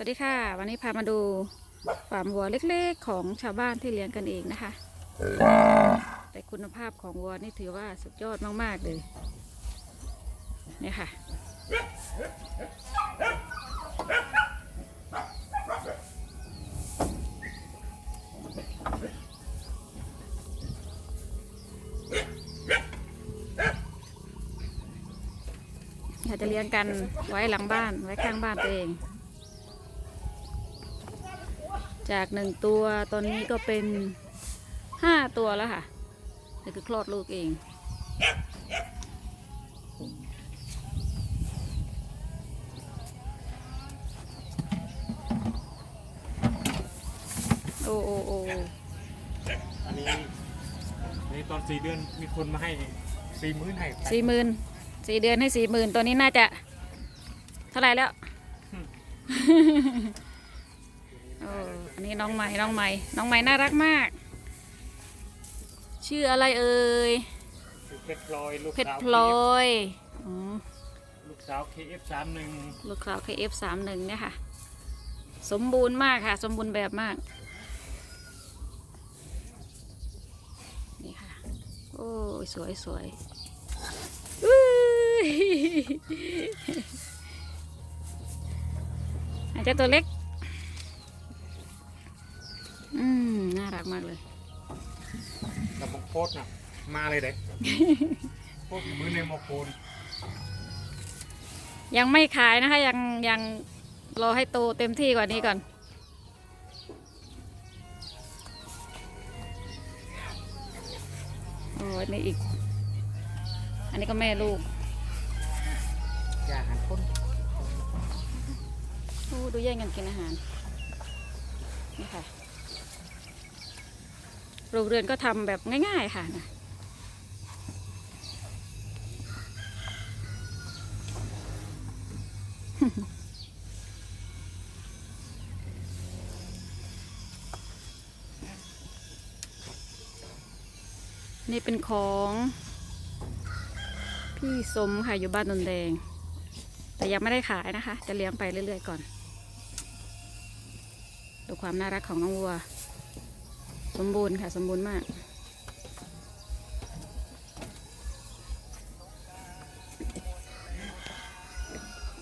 สวัสดีค่ะ วันนี้พามาดูฟาร์มวัวเล็กๆ ของชาวบ้านที่เลี้ยงกันเองนะคะ แต่คุณภาพของวัวนี่ถือว่าสุดยอดมากๆเลยเนี่ยค่ะ อยากจะเลี้ยงกันไว้หลังบ้านไว้ข้างบ้านตัวเอง จากหนึ่งตัวตอนนี้ก็เป็นห้าตัวแล้วค่ะนี่คือคลอดลูกเอง โอ้โอ้โอ้อันนี้อันนี้ตอนสี่เดือนมีคนมาให้สี่หมื้นให้สี่หมื่นสี่เดือนให้สี่หมื่นตัวนี้น่าจะ เท่าไหร่แล้ว อ้อันนี้น้องใหม่น้องใหม่น้องใหม่น่ารักมาก ชื่ออะไรเอ่ยคือเพชรพลอยลูกเพชรสาวพลอยอ๋อลูกสาว KF31 ลูกสาว KF31 เนี่ยค่ะ สมบูรณ์มากค่ะ สมบูรณ์แบบมาก นี่ค่ะ โอ้ยสวยสวยอุ้ยอาจจะตัวเล็การักมากเลยกับบงโคตรน่ะมาเลยเด็กพวกมือในโมโคนยังไม่ขายนะคะ ยังยังรอให้โตเต็มที่กว่านี้ก่อน โอ้ยนี่อีก อันนี้ก็แม่ลูกอย่าหันคนโอ้ดูแย่งกันกินอาหาร นี่ค่ะ โรงเรือนก็ทำแบบง่าย ๆ ค่ะนะนี่เป็นของพี่สมค่ะอยู่บ้านนนแดง แต่ยังไม่ได้ขายนะคะ จะเลี้ยงไปเรื่อย ๆ ก่อน ดูความน่ารักของน้องวัว สมบูรณ์ค่ะ สมบูรณ์มาก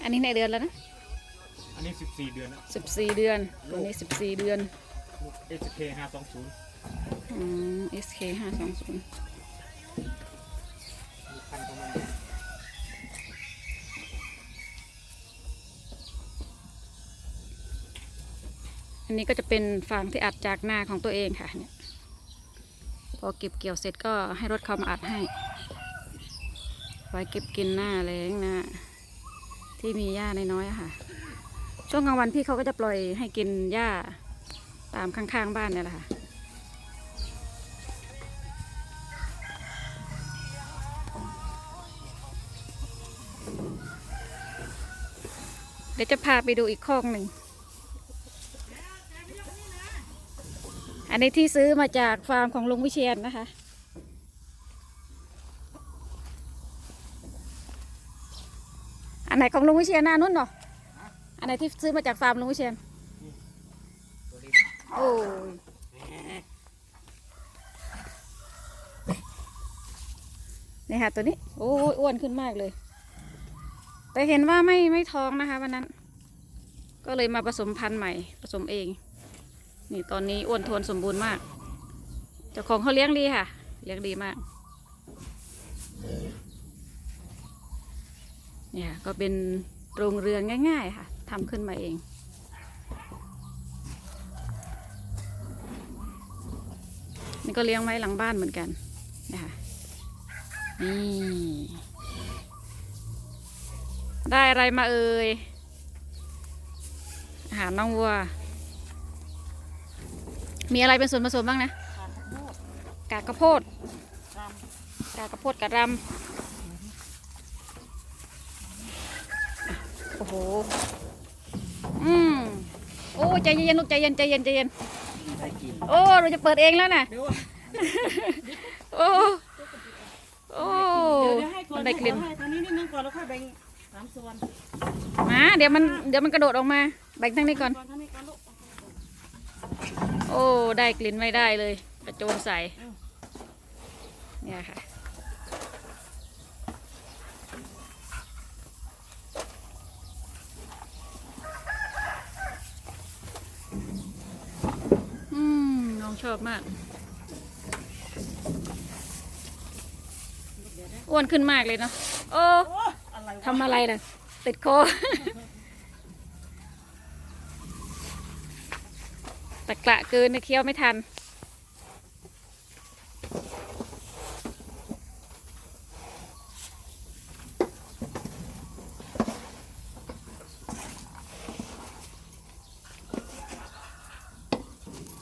อันนี้ในเดือนแล้วนะ อันนี้ 14 เดือนแล้ว14เดือนตัวนี้14เดือนลูก SK 520อืม SK 520มีพัน อันนี้ก็จะเป็นฟางที่อัดจากหน้าของตัวเองค่ะเนี่ยพอเก็บเกี่ยวเสร็จก็ให้รถเขามาอัดให้ ไว้เก็บกินหน้าแรงนะที่มีหญ้าน้อยๆค่ะ ช่วงกลางวันพี่เขาก็จะปล่อยให้กินหญ้าตามข้างๆบ้านเนี่ยแหละค่ะเดี๋ยวจะพาไปดูอีกคอกหนึ่ง นนี้ที่ซื้อมาจากฟาร์มของลุงวิเชียนนะคะ อันไหนของลุงวิเชียนหน้านุ่นเนาะอันไหนที่ซื้อมาจากฟาร์มลุงวิเชียนตัวนี้โอ้ยนี่ค่ะตัวนี้ โอ้ยอ้วนขึ้นมากเลย แต่เห็นว่าไม่ไม่ท้องนะคะวันนั้น ก็เลยมาผสมพันธุ์ใหม่ผสมเอง นี่ตอนนี้อ้วนทวนสมบูรณ์มาก เจ้าของเขาเลี้ยงดีค่ะ เลี้ยงดีมาก เนี่ยก็เป็นโรงเรือนง่าย ๆ ค่ะทำขึ้นมาเอง นี่ก็เลี้ยงไว้หลังบ้านเหมือนกันนะคะนี่ได้อะไรมาเอ่ยอาหารน้องวัว มีอะไรเป็นส่วนผสมบ้างนะ กากข้าวโพด กากข้าวโพดกะรำอะโอ้โห อืมโอ้ใจเย็นๆลูกใจเย็นใจเย็นใจเย็นได้กินโอ้เราจะเปิดเองแล้วนะเดี๋ยวโอ้โอ้เดี๋ยวให้ก่อมันนได้กลิ่นให้ทางนี้นิดนึงก่อนแล้วค่อยแบ่งสามส่วนมาเดี๋ยวมันเดี๋ยวมันกระโดดออกมาแบ่งทั้งนี้ก่อนก่ อนท่านนี้ก่อนลูกโอ้ได้กลิ่นไม่ได้เลยกระโจนใส่เนี่ยค่ะ อืม น้องชอบมาก อ้วนขึ้นมากเลยเนาะโอ้โอ้อะไรวะทำอะไรน่ะติดคอ ตะกระเกินในเคี้ยวไม่ทัน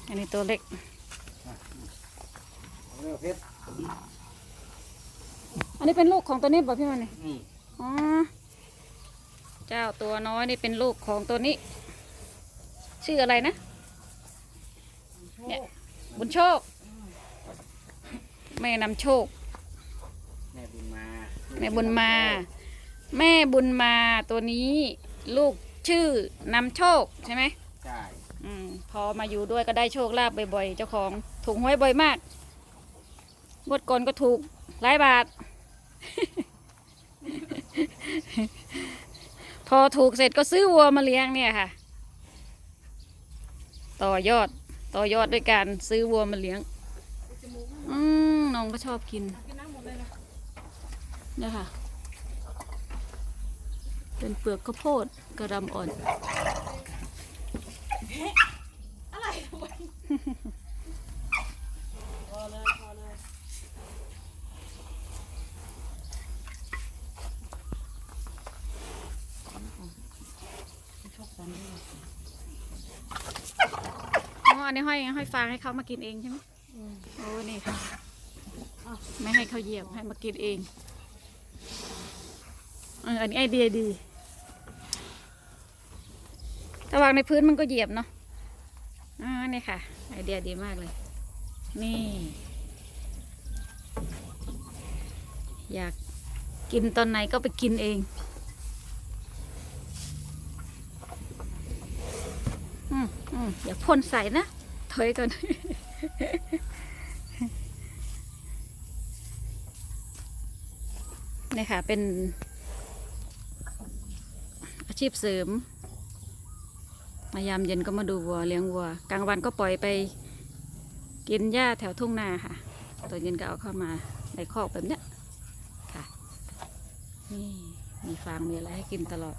อันนี้ตัวเล็กเร็วเพชรอันนี้เป็นลูกของตัวนี้บอกพี่มันนี่อืมอ๋อ เจ้าตัวน้อยนี่เป็นลูกของตัวนี้ ชื่ออะไรนะ เนี่ยบุญโชค แม่นำโชค แม่บุญมาแม่บุญมา แม่บุญมาตัวนี้ลูกชื่อนำโชคใช่ไหมใช่อมพอมาอยู่ด้วยก็ได้โชคลาภบ่อยๆ เจ้าของถูกหวยบ่อยมากงวดก่อนก็ถูกหลายบาท พอถูกเสร็จก็ซื้อวัวมาเลี้ยงเนี่ยค่ะ ต่อยอด ต่อยอดด้วยการซื้อวัวมาเลี้ยง อืมน้องก็ชอบกินเนี่ยค่ะ เป็นเปลือกข้าวโพดกระดำอ่อนอะไรพอเลย อันนี้ห้อยห้อยฟางให้เขามากินเองใช่ไหมโอ้นี่ค่ะไม่ให้เขาเหยียบให้มากินเองเอออันนี้ไอเดียดีถ้าวางในพื้นมันก็เหยียบเนาะอ่านี่ค่ะ ไอเดียดีมากเลย นี่ อยากกินตอนไหนก็ไปกินเอง อย่าพ่นใส่นะ ถอยก่อน นี่ค่ะ เป็น อาชีพเสริมมายามเย็นก็มาดูวัวเลี้ยงวัว กลางวันก็ปล่อยไปกินหญ้าแถวทุ่งนาค่ะตอนเย็นก็เอาเข้ามาในคอกแบบเนี้ยค่ะ นี่มีฟางมีอะไรให้กินตลอด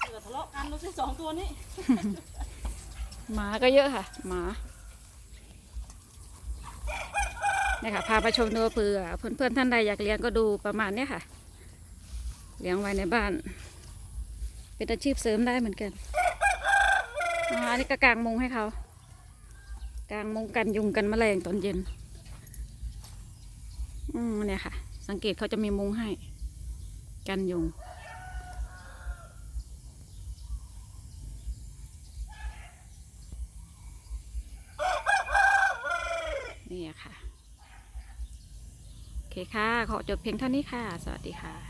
เกิดท สิสองตัวนี้ หมาก็เยอะค่ะ หมาเนี่ยค่ะพาไปชมดูเผื่อเพื่อนๆท่านใดอยากเลี้ยงก็ดูประมาณเนี้ยค่ะ เลี้ยงไว้ในบ้าน เป็นอาชีพเสริมได้เหมือนกันอันนี้ก็กางมุงให้เขากางมุงกันยุงกันแมลงตอนเย็น อืมเนี่ยค่ะ สังเกตเขาจะมีมุงให้ กันยุง นี่ค่ะ โอเค ค่ะ ขอจบเพียงเท่านี้ค่ะ สวัสดีค่ะ